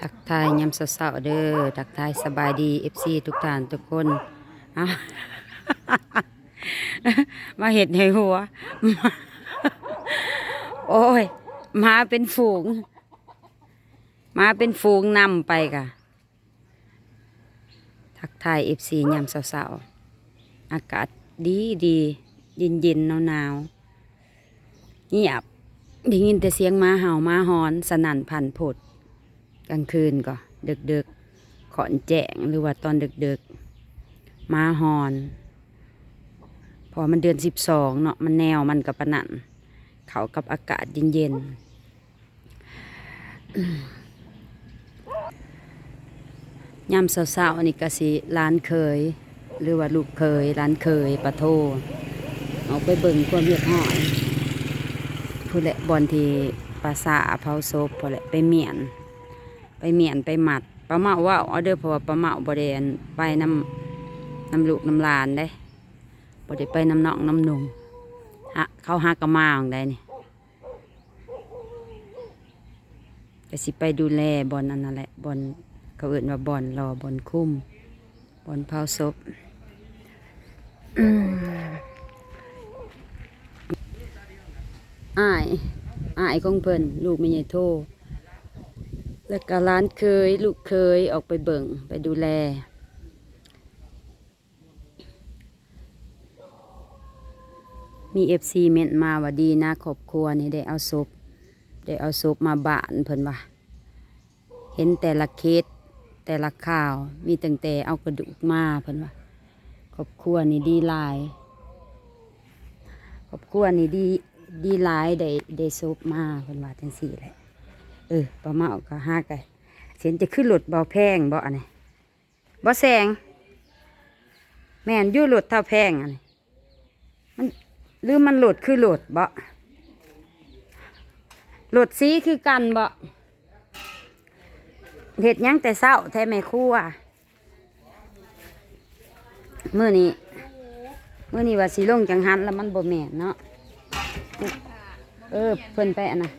ทักทายยามเช้าๆเด้อทักทายสบายดีเอฟซีทุกท่านทุกคนมาเห็ดในหัว โอ้ย มาเป็นฝูง มาเป็นฝูงนำไปกะทักทายเอฟซียามเช้าๆอากาศดีดีเย็นเย็นหนาวหนาวเงียบได้ยินแต่เสียงหมาเห่าหมาหอน สนั่นพันผด กลางคืนก็ดึกดึกขอนแจงหรือว่าตอนดึกดึกมาหอน พอมันเดือนสิบสองเนาะมันแนวมันกับปะนันเขากับอากาศเย็นเย็นๆอืมยามเศร้าๆนี่ก็สิร้านเคย หรือว่าลูกเคยร้านเคยปะโทเอาไปเบิ่งความเรียบร้อยผู้แหละบอลที่ปราสาเผาศพพอแหละไปเมียน ไปเมียนไปหมัดปลาเมาว่าเอาเด้อเพราะว่าปลาเมาบริเวณไปน้ำน้ำลูกน้ำลานได้บริไปน้ำนองน้ำนมฮะเขาหากระมาของได้นี่ก็สิไปดูแลบอลนั่นแหละบอลเขาเอื่นว่าบอลรอบอลคุ้มบอลเผาศพอ้ายอ้ายของเพิ่นลูกไม่ใหญ่โท แล้วก็ร้านเคยลูกเคยออกไปเบิ่งไปดูแล มีเอฟซีเมนต์มาว่าดีนะครอบครัวนี่ได้เอาศพได้เอาศพมาบ้านเพิ่นว่าเห็นแต่ละเคสแต่ละข่าวมีตั้งแต่เอากระดูกมาเพิ่นว่าครอบครัวนี่ดีหลายครอบครัวนี่ดีดีหลายได้ได้ศพมาเพิ่นว่าจังสี่แหละ เออปลาเมาก็ห้าไก่เสียนจะขึ้นหลุดเบาแพงบ่อันนี้บ่แสง แม่นยู่หลุดเท่าแพงอันนี้มันหรือมันหลุดคือหลุดบ่หลุดสีคือกันบ่เห็ดยังแต่เศร้าแท้แม่ครัวมื้อนี้มื้อนี้ว่าสิลงจังหันแล้วมันบ่แม่นเนาะเออเพิ่นไปอันน่ะ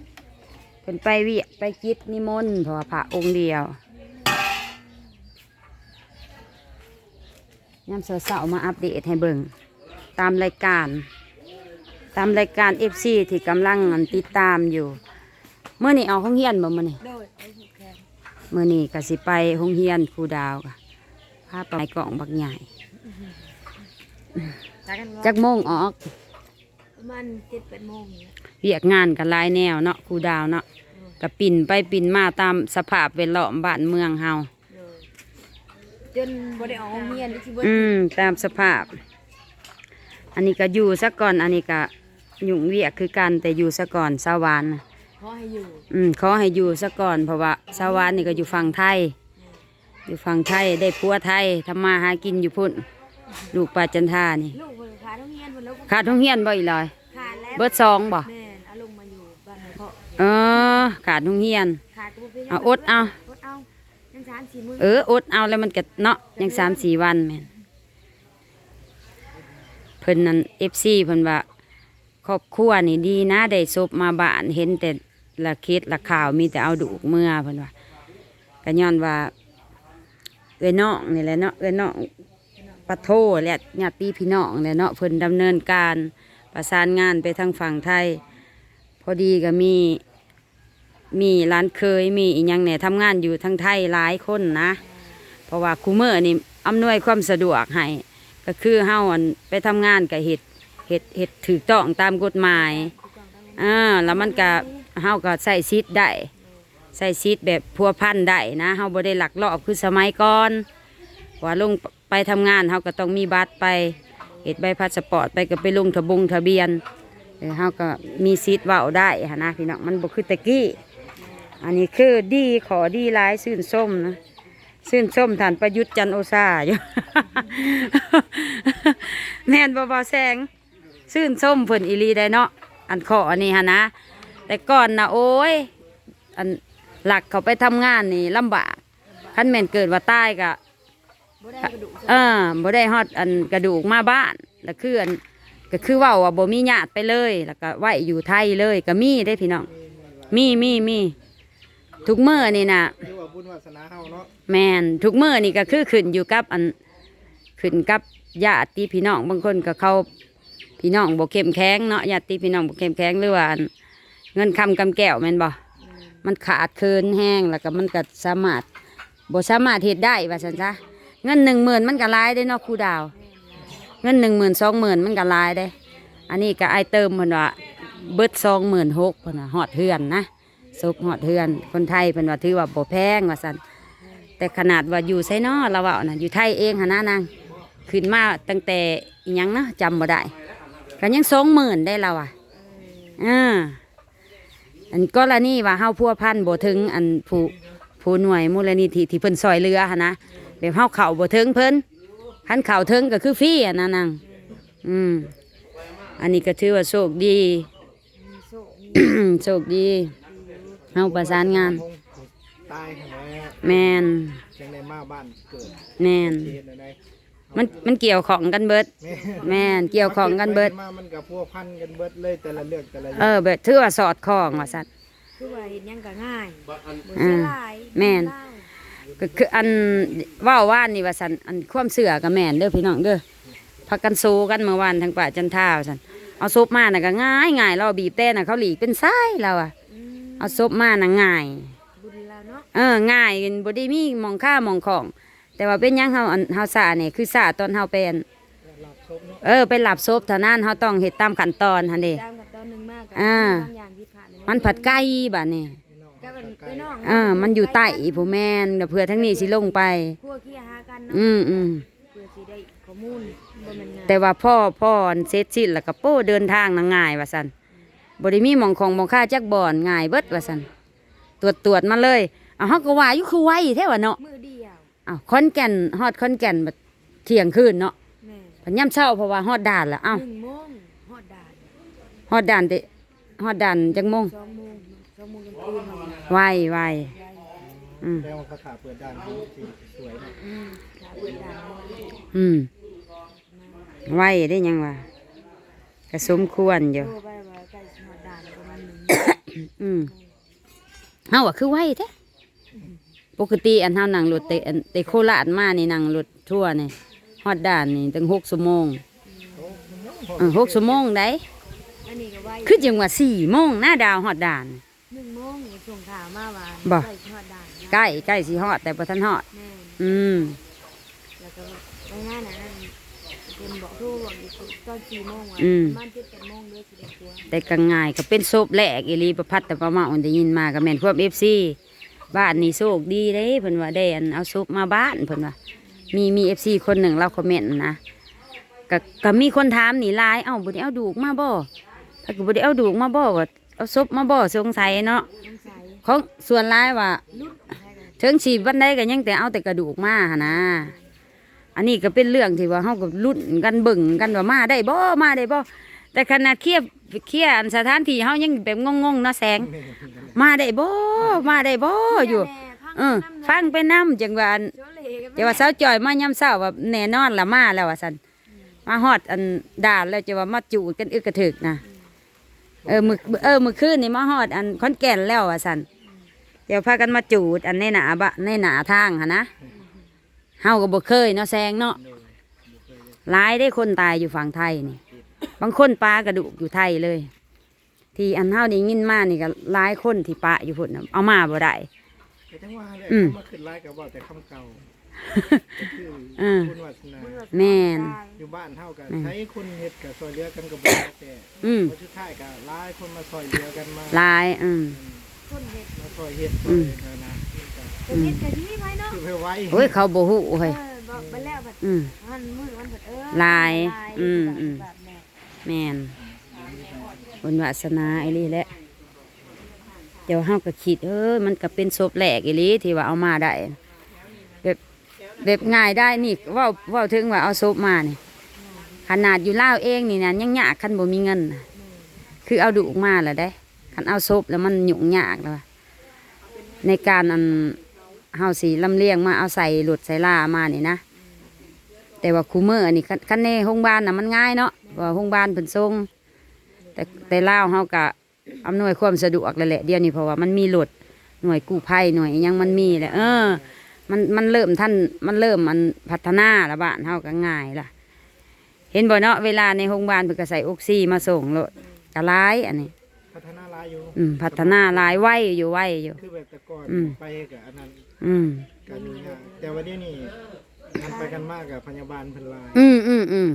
เป็นไปเวียไปกิจนิมนต์เพราะว่าพระองค์เดียวยามเสาร์ๆมาอัปเดตให้เบิ่งตามรายการ ตามรายการเอฟซีที่กำลังติดตามอยู่เมื่อนี้เอาห้องเฮียนบ่มื่อนี้โดยไอ้ผูกแขนเมื่อนี้ก็สิไปห้องเฮียนครูดาวค่ะพาไปกล่องบักใหญ่ตากันว่าจักโมงออก ประมาณเจ็ดแปดโมงนี่แหละเรียกงานกันหลายแนวเนาะครูดาวเนาะก็ปิ่นไปปิ่นมาตามสภาพเวลล้อมบ้านเมืองเฮาโดยจนบ่ได้ออกโรงเรียนที่บ่อืมตามสภาพ อันนี้ก็อยู่ซะก่อนอันนี้ก็ยุ่งเวียกคือกันแต่อยู่ซะก่อนสาวานน่ะขอให้อยู่อืมขอให้อยู่ซะก่อนเพราะว่าสาวานนี่ก็อยู่ฝั่งไทย อยู่ฝั่งไทยได้พัวไทยทำมาหากินอยู่พุ่น ลูกปลาจันทานี่ ลูกเพิ่นขาดโรงเรียนเพิ่นแล้วก็ขาดท้องเฮียนบ่อีกเลยขาดแล้วเบิดสองบ่ แม่นเอาลงมาอยู่บ้านหลวงพ่อเออ ขาดท้องเฮียน ขาดก็บ่เป็นหยังเอาอดเอา อดเอายังสามสี่มื้อเอออดเอาแล้วมันก็เนาะยังสามสี่วันแม่นเพิ่นนั่นเอฟซีเพิ่นว่าครอบครัวนี่ดีนะได้ศพมาบ้านเห็นแต่ละเคสละข่าวมีแต่เอาดูกเมื่อเพิ่นว่าก็ย้อนว่าเอ้ยน้องนี่แหละเนาะเอ้ยน้อง ปะโทและญาติพี่น้องเนี่ยเนาะเพิ่นดำเนินการประสานงานไปทางฝั่งไทย พอดีก็มีมีร้านเคยมีอีหยังเนี่ยทำงานอยู่ทางไทยหลายคนนะ เพราะว่าคูเมอร์นี่อำนวยความสะดวกให้ก็คือเฮาอันไปทำงานกับเห็ดเห็ดเห็ดถูกต้องตามกฎหมายอ่าแล้วมันก็เฮาก็ใส่ซิดได้ใส่ซิดแบบพัวพันได้นะเฮาบ่ได้หลักลอบคือสมัยก่อน ว่าลงไปทำงานเฮาก็ต้องมีบัตรไปเฮ็ดใบพาสปอร์ตไปก็ไปลงทะบงทะเบียนเออเฮาก็มีซิดเว้าได้หั้นะพี่น้องมันบ่คือตะกี้ อันนี้คือดีขอดีร้ายซื่นส้มนะซื่นส้มฐานประยุทธ์จันโอชาอยู่แม่นบ่บ่แสงซื่นส้มเพิ่นอีหลีได้เนาะอันขออันนี้ฮะนะ แต่ก่อนนะโอ้ยอันหลักเขาไปทำงานนี่ลำบากคันแม่นเกิดว่าตายก็บ่ ได้กระดูกเออบ่ได้ฮอดอันกระดูกมาบ้านแล้วคืออันก็คือเว่าว่าบ่มีญาติไปเลย แล้วก็ไว้อยู่ไทยเลยก็มีได้พี่น้องมีมีมีทุกมื้อนี่น่ะหรือว่าบุญวาสนาเฮาเนาะแม่นทุกมื้อนี่ก็คือขึ้นอยู่กับอันขึ้นกับญาติพี่น้องบางคนก็เขาพี่น้องบ่เข้มแข็งเนาะญาติพี่น้องบ่เข้มแข็งหรือว่าอันเงินคำกำแก้วแม่นบ่มันขาดเคินแห้งแล้วก็มันก็สามารถบ่สามารถเฮ็ดได้ว่าซั่นซะ เงิน10,000มันก็หลายได้เนาะครูดาว เงิน10,000 20,000มันก็หลายได้ อันนี้ก็ไอายเติมเพิ่นว่าเบิด26,000เพิ่นว่าฮอดเฮือนนะซบฮอดเฮือน คนไทยเพิ่นว่าถือว่าบ่แพงว่าซั่นแต่ขนาดว่าอยู่ไซนอเราว่านะอยู่ไทยเองหนนะนางขึ้นมาตั้งแต่อิหยังเนาะจำบ่ได้ก็ยังสองหมื่นได้เราอะอ่าอันก็ละนี่ว่าเฮาพัวพันบ่ถึงอันผู้ผู้หน่วยมูลนิธิที่เพิ่นซอยเรือหนนะ แบบเฮาเข่าบ่ถึงเพิ่นคันเข่าถึงก็คือฟรีอะนะนางอืมอันนี้ก็ถือว่าโชคดีมีโชคมีโชคดีเฮาประสานงานคงตายหั่นแหละแมนจังได้มาบ้านเกิดแมนเฮ็ดอะไรมันมันเกี่ยวของกันเบิด แม่แม่นเกี่ยวของกันเบิดมามันก็พัวพันกันเบิดเลยแต่ละเรื่องแต่ละเออเบิดถือว่าสอดคล้องว่าสัตว์คือว่าเฮ็ดหยังก็ง่ายบ่อืเสียมหลายแม่นเล่า ก็คืออันเว่าว่านนี่ว่าสันอันความเสือกับแม่นเด้อพี่น้องเด้อพักกันโซกันเมื่อวานทางป่าจันท่าว่าสันเอาซบมาน่ะก็ง่ายง่ายเราบีบแต่น่ะเขาหลีกเป็นไส้เราอะอืมเอาซบมาน่ะง่ายบุญแล้วเนาะเออง่ายบ่ได้มีหมองค่าหมองของ แต่ว่าเป็นหยังเฮาอันเฮาสาเนี่ยคือสาตอนเฮาเป็นหลับซบเนาะเออไปหลับซบเท่านั้นเฮาต้องเฮ็ดตามขั้นตอนหั่นเด้ตามกับตอนหนึงมากก็อ่าบางอย่างผิดพลาดเลยมันผัดไก่บัดนี้ ก็เป็นพี่น้องเออมันอยู่ใต้ผู้แม่นเดี๋ยวเพื่อทั้งนี้สิลงไป พวกขี้หากันเนาะอืมอืมเพื่อสิได้ข้อมูลบ่แม่นง่ายแต่ว่าพ่อพ่อเซตสิ้นแล้วก็โป้เดินทางน่ะง่ายว่าสันบริมีหมองของหมองค่าจักบ่อนง่ายเบิดว่าสันตรวจตรวจมาเลยเอาเฮาก็ว่าอยู่คือไวแท้ว่าเนาะมือเดียวอ้าวขอนแก่นฮอดขอนแก่นบัดเที่ยงคืนเนาะแม่พันย่ำเช้าเพราะว่าฮอดด่านแล้วอ้าวหนึ่งโมงฮอดด่านฮอดด่านเตะฮอดด่านจักโมงสองโมงสองโมงกลางคืนเนาะ ไวไวอืมแต่ว่าเขาถาเปิดด้านนี้สิสวยเนาะอืมถ้าเปิดด่านเอาไว้อืมไวได้ยังว่าก็สมควรอยู่ โทรไปว่าใกล้สิฮอดด่านประมาณหนึ่งอืมเฮาอะคือไวแท้ปกติอันเฮานั่งรถเตอันเตโคราชมานี่นั่งรถทั่วร์นี่ฮอดด่านนี่ตั้งหกชั่วโมงเออหกชั่วโมงได้อันนี้ก็ไว้คือจังว่าสี่โมงหน้าดาวฮอดด่าน หนึ่งโมงส่งข่าวมาว่า บ่ใกล้สิฮอดด่านนะใกล้ใกล้สิฮอดแต่บ่ทันฮอดแม่นอืมแล้วก็ไปงานน่ะนั่นเป็นบอกโทรบอกอยู่ตอนสี่โมงว่าอืมประมาณเจ็ดแปดโมงเด้อสิได้ตัวแต่ก็ง่ายก็เป็นศพแรกอีหลีประพัดแต่ประมาอันได้ยินมาก็แม่นควบ FC บ้านนี่โชคดีเด้เพิ่นว่าได้อันเอาศพมาบ้านเพิ่นว่ามีมี FC คนหนึ่งเราคอมเมนต์นะก็ก็มีคนถามนี่หลายเอ้าบ่ได้เอาดูกมาบ่ถ้าก็บ่ได้เอาดูกมาบ่ก็เอาศพมาบ่สงสัยเนาะน้ำใส ของส่วนหลายว่าลุดอะไรกันถึงชีวันใดก็ยังแต่เอาแต่กระดูกมาหนนะอันนี้ก็เป็นเรื่องที่ว่าเฮาก็ลุ้นกันเบิ่งกันว่ามาได้บ่มาได้บ่แต่ขนาดเคลียร์เคลียร์อันสถานที่เฮายังแบบงงๆเนาะแสง มาได้บ่มาได้บ่อยู่เออฟังไปนํจังว่าอันโจเลกันแต่ว่าสาวจอยมายามเช้าว่าแน่นอนละมาแล้วว่าซั่นมาฮอดอันด่านแล้วจะว่ามาจูดกันอึกกระถึกนะ เออมื้อเออมื้อคืนนี่มาฮอด อันขอนแก่นแล้วว่าซั่นเดี๋ยวพากันมาจูด อันในหนาบะในหนาทางหั่นนะเฮาก็บ่เคยเนาะแซงเนาะหลายได้คนตายอยู่ฝั่งไทยนี่ บางคนปลากระดูกอยู่ไทยเลย ที่อันเฮาได้ยินมานี่ก็หลายคนที่ปะอยู่พุ่นน่ะเอามาบ่ได้แต่จังว่าเลยอืมเขามาขึ้นไลน์กับว่าแต่คำเก่าก็คื อเออบุญวาสนาแม่น อยู่บ้านเท่ากันแม่นใช้คนเฮ็ดกับซอยเรือกันกับบ่แต่อืมพอสุดท้ายก็หลายคนมาซอยเรือกันมาหลายอืม คนเฮ็ดมาซอยเฮ็ดอืมซอยนะนี่ก็คนเฮ็ดก็ดีไว้เนาะคือไปไว้โอ้ยเขาบ่ฮู้เอเฮ้ยอบอกไปแล้วบัดอืม มันมือมันเบิดเออลายลายอืมอืม แบบแม่แม่นบนวาสนาไอ้นี่แหละเดี๋ยวเฮาก็คิดเออมันก็เป็นศพแหลกอีหลีที่ว่าเอามาได้แบบ แบบง่ายได้นี่ว่าเว่าถึงว่าเอาศพมานี่ขนาดอยู่เล่าเองนี่นะยังยากคันบ่มีเงินคือเอาดุมาแล้วได้คันเอาศพแล้วมันหยุ่งยากแล้วในการอันเฮาสิลำเลียงมาเอาใส่หลุดใส่ล่ามานี่นะแต่ว่าคูเมอร์นี่คันคันในโรงพยาบาลน่ะมันง่ายเนาะว่าโรงพยาบาลเพิ่นส่งแต่แต่ลาเฮาก็อำนวยความสะดวกเลยแหละเดียวนี้เพราะว่ามันมีรถหน่วยกู้ภัยหน่วยยังมันมีแหละเออ มันมันเริ่มท่านมันเริ่มมันพัฒนาละบ้านเฮาก็ง่ายล่ะ เห็นบ่เนาะเวลาในโรงพยาบาลเพิ่นก็ใส่ออกซิมาส่งโลดก็หลายอันนี้ พัฒนาหลายอยู่อืม พัฒนาหลายไว้อยู่ไว้อยู่ คือแบบแต่ก่อนอืม ไปกับอันนั้นอืม ก็มีงานแต่วันนี้นี่กันไปกันมากกับพยาบาลเพิ่นหลายอืมอืมอืม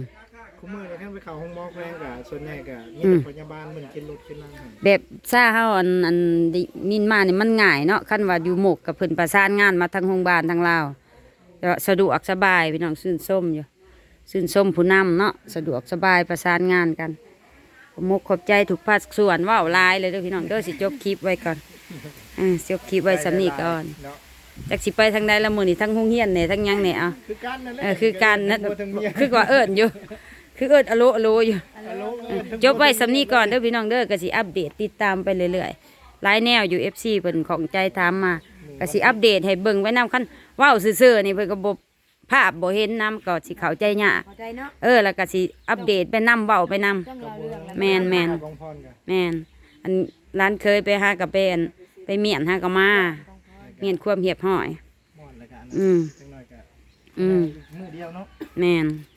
คุมื้อนี่คันไปเข้าห้องหมอแพงก็ส่วนใหญ่ก็มีแต่พยาบาลเพิ่นกินรถกินนั่งให้แบบซ่าเฮาอันอันดิมินมานี่มันง่ายเนาะคันว่าอยู่หมกกับเพิ่นประสานงานมาทางโรงพยาบาลทางลาวก็สะดวกสบายพี่น้องซื่นส้มอยู่ซื่นส้มผู้นำเนาะสะดวกสบายประสานงานกันขอบมกขอบใจทุกภาคส่วนเว้าหลายเลยเด้อพี่น้องเด้อสิจบคลิปไว้ก่อนอ่าจบคลิปไว้สำนี้ก่อน เนาะจักสิไปทางใดละมือนี้ทั้งโรงเรียนเนี่ยทั้งหยังเนี่ยเอา คือกันนั่นแหละเออคือการนะบ่ถึงเมียคือว่าเอิญอยู่ คือเอิญอโลอโลอยู่ฮัลโหลเอิ้นจบไว้สำนี้ก่อนเด้อพี่น้องเด้อก็สิอัปเดตติดตามไปเรื่อยๆหลายแนวอยู่ FC เพิ่นของใจถามมาก็สิอัปเดตให้เบิ่งไว้นํคันเว้าซื่อๆนี่เพิ่นก็บ่ภาพบ่เห็นนํก็สิเข้าใจยากพอใจเนาะเออแล้วก็สิอัปเดตไปนํเว้าไปนํต้องเราเรื่องแล้วแม่นแม่นของพรก็แม่นอันร้านเคยไปหากับเป็นไปเมียนหากับมาเมียนความเหียบห้อยม่อนแล้วก็อันนั้นอืมจังน้อยก็อืมมือเดียวเนาะแม่นม